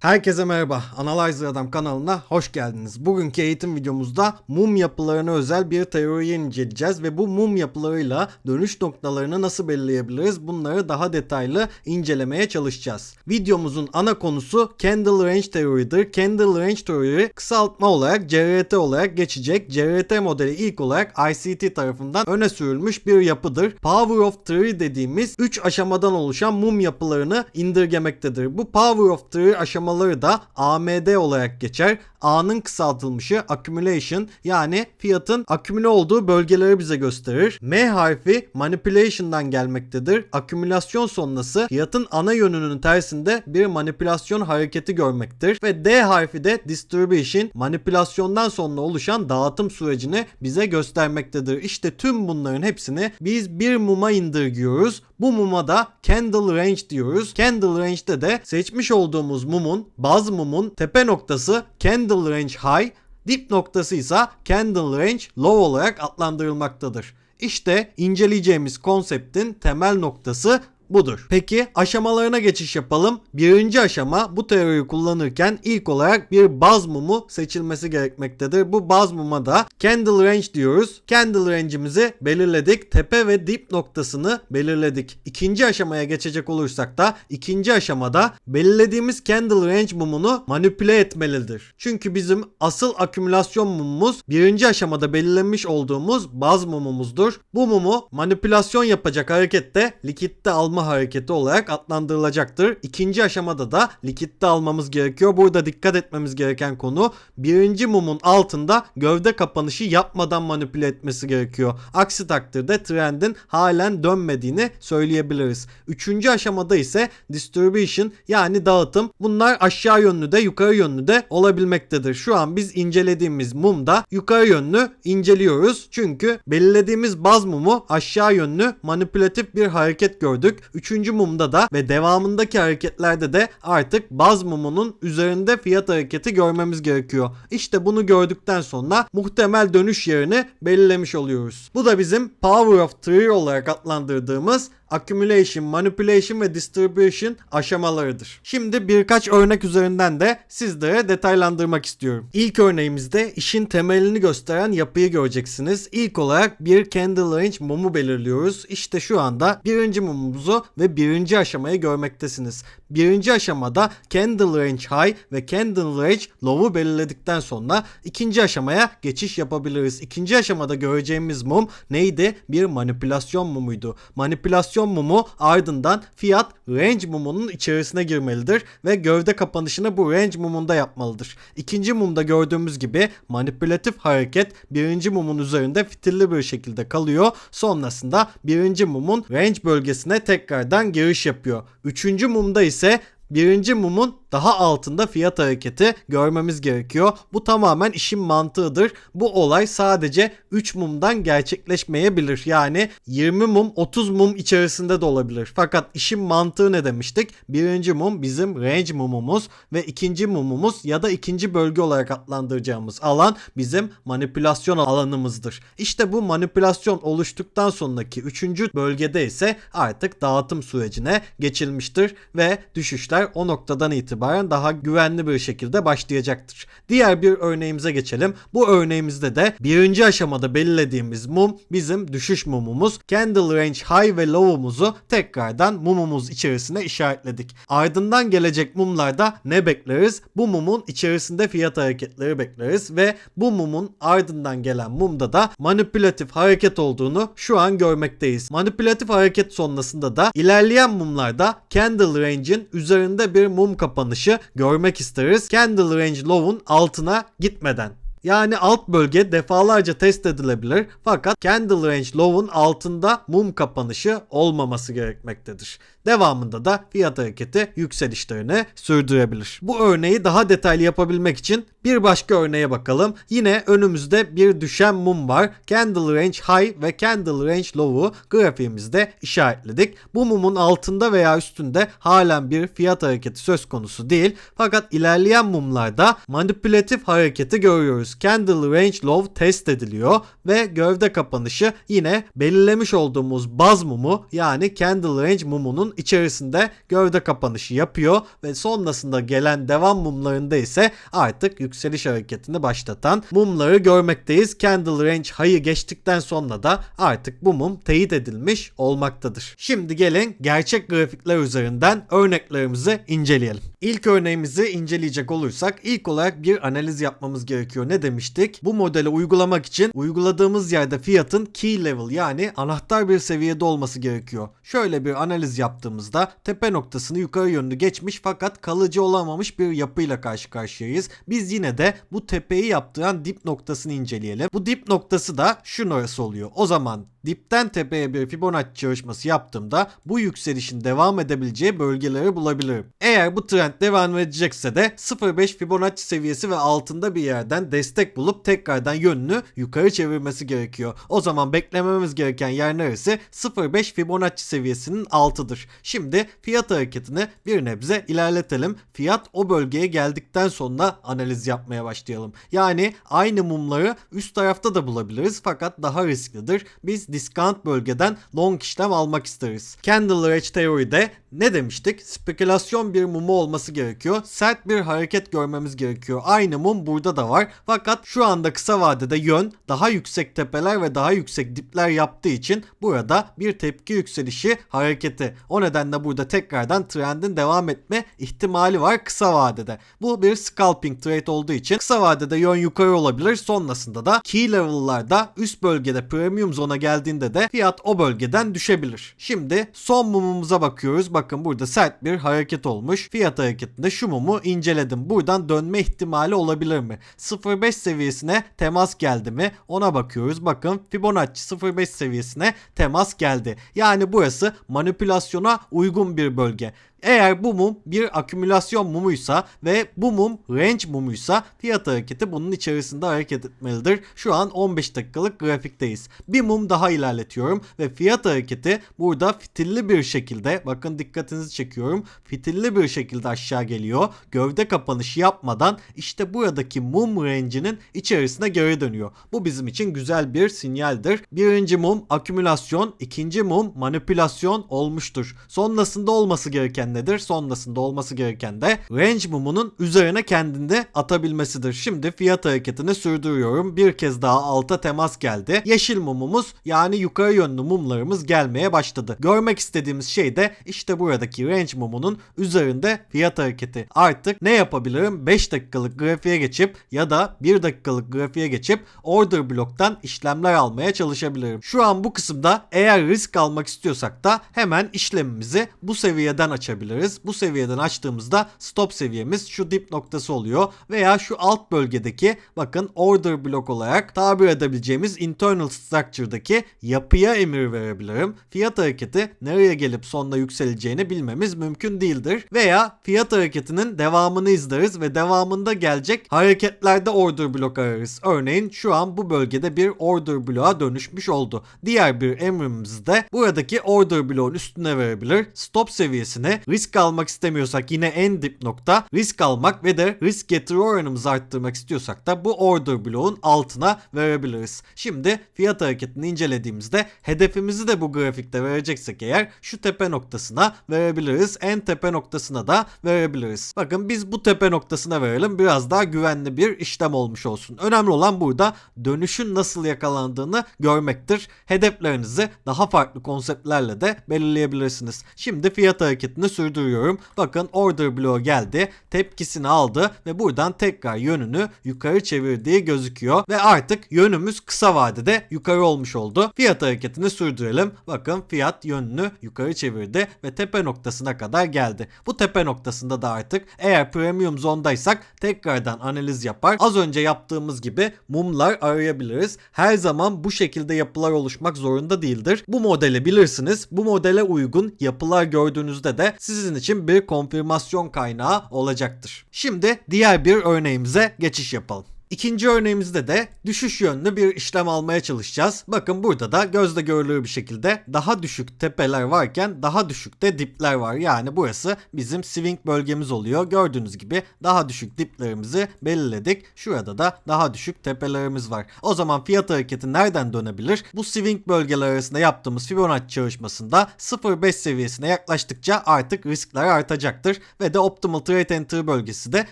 Herkese merhaba. Analyzer Adam kanalına hoş geldiniz. Bugünkü eğitim videomuzda mum yapılarına özel bir teoriyi inceleyeceğiz ve bu mum yapılarıyla dönüş noktalarını nasıl belirleyebiliriz bunları daha detaylı incelemeye çalışacağız. Videomuzun ana konusu Candle Range teoridir. Candle Range teori kısaltma olarak CRT olarak geçecek. CRT modeli ilk olarak ICT tarafından öne sürülmüş bir yapıdır. Power of Three dediğimiz 3 aşamadan oluşan mum yapılarını indirgemektedir. Bu Power of Three aşamaları da AMD olarak geçer. A'nın kısaltılmışı accumulation yani fiyatın akümüle olduğu bölgeleri bize gösterir. M harfi manipulation'dan gelmektedir. Akümülasyon sonrası fiyatın ana yönünün tersinde bir manipülasyon hareketi görmektir. Ve D harfi de distribution manipülasyondan sonra oluşan dağıtım sürecini bize göstermektedir. İşte tüm bunların hepsini biz bir muma indirgiyoruz. Bu muma da candle range diyoruz. Candle range'de de seçmiş olduğumuz mumun, baz mumun tepe noktası candle range high, dip noktası ise candle range low olarak adlandırılmaktadır. İşte inceleyeceğimiz konseptin temel noktası budur. Peki aşamalarına geçiş yapalım. Birinci aşama bu teoriyi kullanırken ilk olarak bir baz mumu seçilmesi gerekmektedir. Bu baz muma da candle range diyoruz. Candle range'imizi belirledik. Tepe ve dip noktasını belirledik. İkinci aşamaya geçecek olursak da ikinci aşamada belirlediğimiz candle range mumunu manipüle etmelidir. Çünkü bizim asıl akümülasyon mumumuz birinci aşamada belirlenmiş olduğumuz baz mumumuzdur. Bu mumu manipülasyon yapacak harekette likitte alma hareketi olarak adlandırılacaktır. İkinci aşamada da likitte almamız gerekiyor. Burada dikkat etmemiz gereken konu birinci mumun altında gövde kapanışı yapmadan manipüle etmesi gerekiyor. Aksi takdirde trendin halen dönmediğini söyleyebiliriz. Üçüncü aşamada ise distribution yani dağıtım. Bunlar aşağı yönlü de yukarı yönlü de olabilmektedir. Şu an biz incelediğimiz mumda yukarı yönlü inceliyoruz. Çünkü belirlediğimiz baz mumu aşağı yönlü manipülatif bir hareket gördük. Üçüncü mumda da ve devamındaki hareketlerde de artık baz mumunun üzerinde fiyat hareketi görmemiz gerekiyor. İşte bunu gördükten sonra muhtemel dönüş yerini belirlemiş oluyoruz. Bu da bizim Power of Three olarak adlandırdığımız accumulation, manipulation ve distribution aşamalarıdır. Şimdi birkaç örnek üzerinden de sizlere detaylandırmak istiyorum. İlk örneğimizde işin temelini gösteren yapıyı göreceksiniz. İlk olarak bir candle range mumu belirliyoruz. İşte şu anda birinci mumumuzu ve birinci aşamayı görmektesiniz. Birinci aşamada candle range high ve candle range low'u belirledikten sonra ikinci aşamaya geçiş yapabiliriz. İkinci aşamada göreceğimiz mum neydi? Bir manipülasyon mumuydu. Manipülasyon mumu ardından fiyat range mumunun içerisine girmelidir ve gövde kapanışını bu range mumunda yapmalıdır. İkinci mumda gördüğümüz gibi manipülatif hareket birinci mumun üzerinde fitilli bir şekilde kalıyor. Sonrasında birinci mumun range bölgesine tekrardan giriş yapıyor. Üçüncü mumda ise birinci mumun daha altında fiyat hareketi görmemiz gerekiyor. Bu tamamen işin mantığıdır. Bu olay sadece 3 mumdan gerçekleşmeyebilir. Yani 20 mum 30 mum içerisinde de olabilir. Fakat işin mantığı ne demiştik? Birinci mum bizim range mumumuz ve ikinci mumumuz ya da ikinci bölge olarak adlandıracağımız alan bizim manipülasyon alanımızdır. İşte bu manipülasyon oluştuktan sonraki üçüncü bölgede ise artık dağıtım sürecine geçilmiştir ve düşüşler o noktadan itibaren daha güvenli bir şekilde başlayacaktır. Diğer bir örneğimize geçelim. Bu örneğimizde de birinci aşamada belirlediğimiz mum bizim düşüş mumumuz. Candle range high ve low'umuzu tekrardan mumumuz içerisine işaretledik. Ardından gelecek mumlarda ne bekleriz? Bu mumun içerisinde fiyat hareketleri bekleriz ve bu mumun ardından gelen mumda da manipülatif hareket olduğunu şu an görmekteyiz. Manipülatif hareket sonrasında da ilerleyen mumlarda candle range'in üzerinde bir mum kapanışı görmek isteriz. Candle range low'un altına gitmeden. Yani alt bölge defalarca test edilebilir fakat candle range low'un altında mum kapanışı olmaması gerekmektedir. Devamında da fiyat hareketi yükselişlerini sürdürebilir. Bu örneği daha detaylı yapabilmek için bir başka örneğe bakalım. Yine önümüzde bir düşen mum var. Candle range high ve candle range low'u grafiğimizde işaretledik. Bu mumun altında veya üstünde halen bir fiyat hareketi söz konusu değil. Fakat ilerleyen mumlarda manipülatif hareketi görüyoruz. Candle range low test ediliyor ve gövde kapanışı yine belirlemiş olduğumuz baz mumu yani candle range mumunun mumun içerisinde gövde kapanışı yapıyor ve sonrasında gelen devam mumlarında ise artık yükseliş hareketini başlatan mumları görmekteyiz. Candle range high'ı geçtikten sonra da artık bu mum teyit edilmiş olmaktadır. Şimdi gelin gerçek grafikler üzerinden örneklerimizi inceleyelim. İlk örneğimizi inceleyecek olursak ilk olarak bir analiz yapmamız gerekiyor. Ne demiştik? Bu modeli uygulamak için uyguladığımız yerde fiyatın key level yani anahtar bir seviyede olması gerekiyor. Şöyle bir analiz yaptığımızda tepe noktasını yukarı yönlü geçmiş fakat kalıcı olamamış bir yapıyla karşı karşıyayız. Biz yine de bu tepeyi yaptıran dip noktasını inceleyelim. Bu dip noktası da şurası oluyor. O zaman dipten tepeye bir Fibonacci çalışması yaptığımda bu yükselişin devam edebileceği bölgeleri bulabilirim. Eğer bu trend devam edecekse de 0.5 Fibonacci seviyesi ve altında bir yerden destek bulup tekrardan yönünü yukarı çevirmesi gerekiyor. O zaman beklememiz gereken yer neresi? 0.5 Fibonacci seviyesinin altıdır. Şimdi fiyat hareketini bir nebze ilerletelim. Fiyat o bölgeye geldikten sonra analiz yapmaya başlayalım. Yani aynı mumları üst tarafta da bulabiliriz fakat daha risklidir. Biz discount bölgeden long işlem almak isteriz. Candle Range teoride ne demiştik? Spekülasyon bir mumu olması gerekiyor. Sert bir hareket görmemiz gerekiyor. Aynı mum burada da var. Fakat şu anda kısa vadede yön daha yüksek tepeler ve daha yüksek dipler yaptığı için burada bir tepki yükselişi hareketi. O nedenle burada tekrardan trendin devam etme ihtimali var kısa vadede. Bu bir scalping trade olduğu için kısa vadede yön yukarı olabilir. Sonrasında da key level'larda üst bölgede premium zona geldiğinde de fiyat o bölgeden düşebilir. Şimdi son mumumuza bakıyoruz. Bakın burada sert bir hareket olmuş. Fiyat hareketinde şu mumu inceledim. Buradan dönme ihtimali olabilir mi? 0.5 seviyesine temas geldi mi? Ona bakıyoruz. Bakın Fibonacci 0.5 seviyesine temas geldi. Yani burası manipülasyona uygun bir bölge. Eğer bu mum bir akümülasyon mumuysa ve bu mum range mumuysa fiyat hareketi bunun içerisinde hareket etmelidir. Şu an 15 dakikalık grafikteyiz. Bir mum daha ilerletiyorum ve fiyat hareketi burada fitilli bir şekilde bakın dikkatinizi çekiyorum. Fitilli bir şekilde aşağı geliyor. Gövde kapanışı yapmadan işte buradaki mum range'inin içerisine geri dönüyor. Bu bizim için güzel bir sinyaldir. Birinci mum akümülasyon, ikinci mum manipülasyon olmuştur. Sonrasında olması gereken nedir? Sonrasında olması gereken de range mumunun üzerine kendini atabilmesidir. Şimdi fiyat hareketini sürdürüyorum. Bir kez daha alta temas geldi. Yeşil mumumuz yani yukarı yönlü mumlarımız gelmeye başladı. Görmek istediğimiz şey de işte buradaki range mumunun üzerinde fiyat hareketi. Artık ne yapabilirim? 5 dakikalık grafiğe geçip ya da 1 dakikalık grafiğe geçip order bloktan işlemler almaya çalışabilirim. Şu an bu kısımda eğer risk almak istiyorsak da hemen işlemimizi bu seviyeden açabiliriz. Bu seviyeden açtığımızda stop seviyemiz şu dip noktası oluyor veya şu alt bölgedeki bakın order blok olarak tabir edebileceğimiz internal structure'daki yapıya emir verebilirim. Fiyat hareketi nereye gelip sonra yükseleceğini bilmemiz mümkün değildir. Veya fiyat hareketinin devamını izleriz ve devamında gelecek hareketlerde order blok ararız. Örneğin şu an bu bölgede bir order bloğa dönüşmüş oldu. Diğer bir emrimizi de buradaki order bloğun üstüne verebilir. Stop seviyesine risk almak istemiyorsak yine en dip nokta risk almak ve de risk getiri oranımızı arttırmak istiyorsak da bu order bloğun altına verebiliriz. Şimdi fiyat hareketini incelediğimizde hedefimizi de bu grafikte vereceksek eğer şu tepe noktasına verebiliriz. En tepe noktasına da verebiliriz. Bakın biz bu tepe noktasına verelim. Biraz daha güvenli bir işlem olmuş olsun. Önemli olan burada dönüşün nasıl yakalandığını görmektir. Hedeflerinizi daha farklı konseptlerle de belirleyebilirsiniz. Şimdi fiyat hareketini sürdürüyorum. Bakın order bloğu geldi. Tepkisini aldı ve buradan tekrar yönünü yukarı çevirdiği gözüküyor. Ve artık yönümüz kısa vadede yukarı olmuş oldu. Fiyat hareketini sürdürelim. Bakın fiyat yönünü yukarı çevirdi ve tepe noktasına kadar geldi. Bu tepe noktasında da artık eğer premium zondaysak tekrardan analiz yapar. Az önce yaptığımız gibi mumlar arayabiliriz. Her zaman bu şekilde yapılar oluşmak zorunda değildir. Bu modeli bilirsiniz. Bu modele uygun yapılar gördüğünüzde de sizin için bir konfirmasyon kaynağı olacaktır. Şimdi diğer bir örneğimize geçiş yapalım. İkinci örneğimizde de düşüş yönlü bir işlem almaya çalışacağız. Bakın burada da gözle görülür bir şekilde daha düşük tepeler varken daha düşükte dipler var. Yani burası bizim swing bölgemiz oluyor. Gördüğünüz gibi daha düşük diplerimizi belirledik. Şurada da daha düşük tepelerimiz var. O zaman fiyat hareketi nereden dönebilir? Bu swing bölgeler arasında yaptığımız Fibonacci çalışmasında 0.5 seviyesine yaklaştıkça artık riskler artacaktır. Ve de optimal trade enter bölgesi de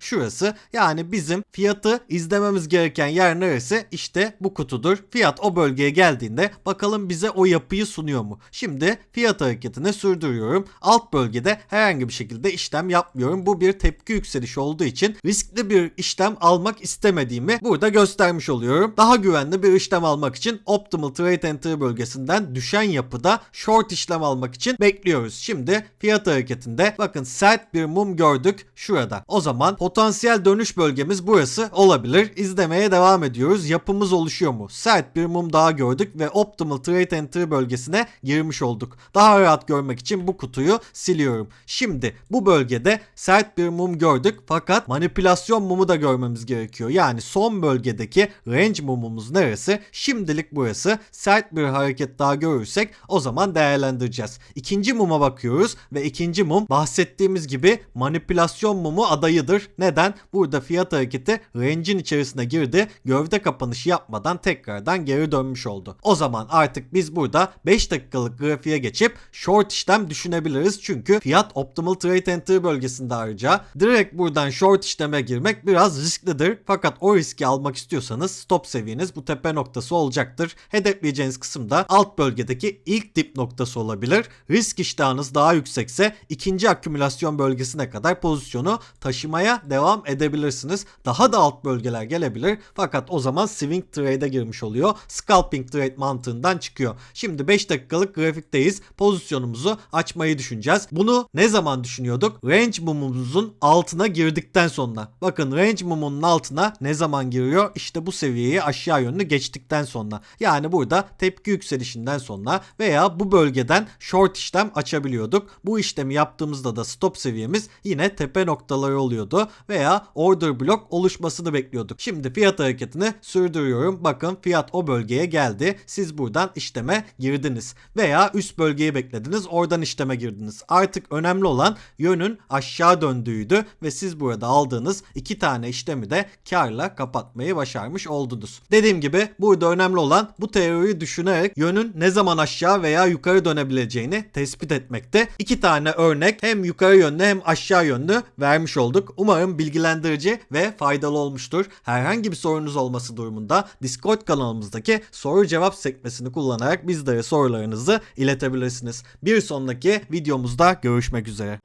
şurası. Yani bizim fiyatı izlememiz gereken yer neresi? İşte bu kutudur. Fiyat o bölgeye geldiğinde bakalım bize o yapıyı sunuyor mu? Şimdi fiyat hareketini sürdürüyorum. Alt bölgede herhangi bir şekilde işlem yapmıyorum. Bu bir tepki yükselişi olduğu için riskli bir işlem almak istemediğimi burada göstermiş oluyorum. Daha güvenli bir işlem almak için optimal trade enter bölgesinden düşen yapıda short işlem almak için bekliyoruz. Şimdi fiyat hareketinde bakın sert bir mum gördük şurada. O zaman potansiyel dönüş bölgemiz burası olabilir. İzlemeye devam ediyoruz. Yapımız oluşuyor mu? Sert bir mum daha gördük ve optimal trade enter bölgesine girmiş olduk. Daha rahat görmek için bu kutuyu siliyorum. Şimdi bu bölgede sert bir mum gördük fakat manipülasyon mumu da görmemiz gerekiyor. Yani son bölgedeki range mumumuz neresi? Şimdilik burası. Sert bir hareket daha görürsek o zaman değerlendireceğiz. İkinci muma bakıyoruz ve ikinci mum bahsettiğimiz gibi manipülasyon mumu adayıdır. Neden? Burada fiyat hareketi range'in içerisine girdi. Gövde kapanışı yapmadan tekrardan geri dönmüş oldu. O zaman artık biz burada 5 dakikalık grafiğe geçip short işlem düşünebiliriz. Çünkü fiyat optimal trade enter bölgesinde ayrıca. Direkt buradan short işleme girmek biraz risklidir. Fakat o riski almak istiyorsanız stop seviyeniz bu tepe noktası olacaktır. Hedefleyeceğiniz kısım da alt bölgedeki ilk dip noktası olabilir. Risk iştahınız daha yüksekse ikinci akümülasyon bölgesine kadar pozisyonu taşımaya devam edebilirsiniz. Daha da alt bölgeler gelebilir. Fakat o zaman swing trade'e girmiş oluyor. Scalping trade mantığından çıkıyor. Şimdi 5 dakikalık grafikteyiz. Pozisyonumuzu açmayı düşüneceğiz. Bunu ne zaman düşünüyorduk? Range mumumuzun altına girdikten sonra. Bakın range mumunun altına ne zaman giriyor? İşte bu seviyeyi aşağı yönlü geçtikten sonra. Yani burada tepki yükselişinden sonra veya bu bölgeden short işlem açabiliyorduk. Bu işlemi yaptığımızda da stop seviyemiz yine tepe noktaları oluyordu veya order block oluşmasını bekliyorduk. Şimdi fiyat hareketini sürdürüyorum. Bakın fiyat o bölgeye geldi. Siz buradan işleme girdiniz veya üst bölgeyi beklediniz. Oradan işleme girdiniz. Artık önemli olan yönün aşağı döndüğüydü ve siz burada aldığınız iki tane işlemi de karla kapatmayı başarmış oldunuz. Dediğim gibi burada önemli olan bu teoriyi düşünerek yönün ne zaman aşağı veya yukarı dönebileceğini tespit etmekte. İki tane örnek hem yukarı yönlü hem aşağı yönlü vermiş olduk. Umarım bilgilendirici ve faydalı olmuştur. Herhangi bir sorunuz olması durumunda Discord kanalımızdaki soru cevap sekmesini kullanarak bizlere sorularınızı iletebilirsiniz. Bir sonraki videomuzda görüşmek üzere.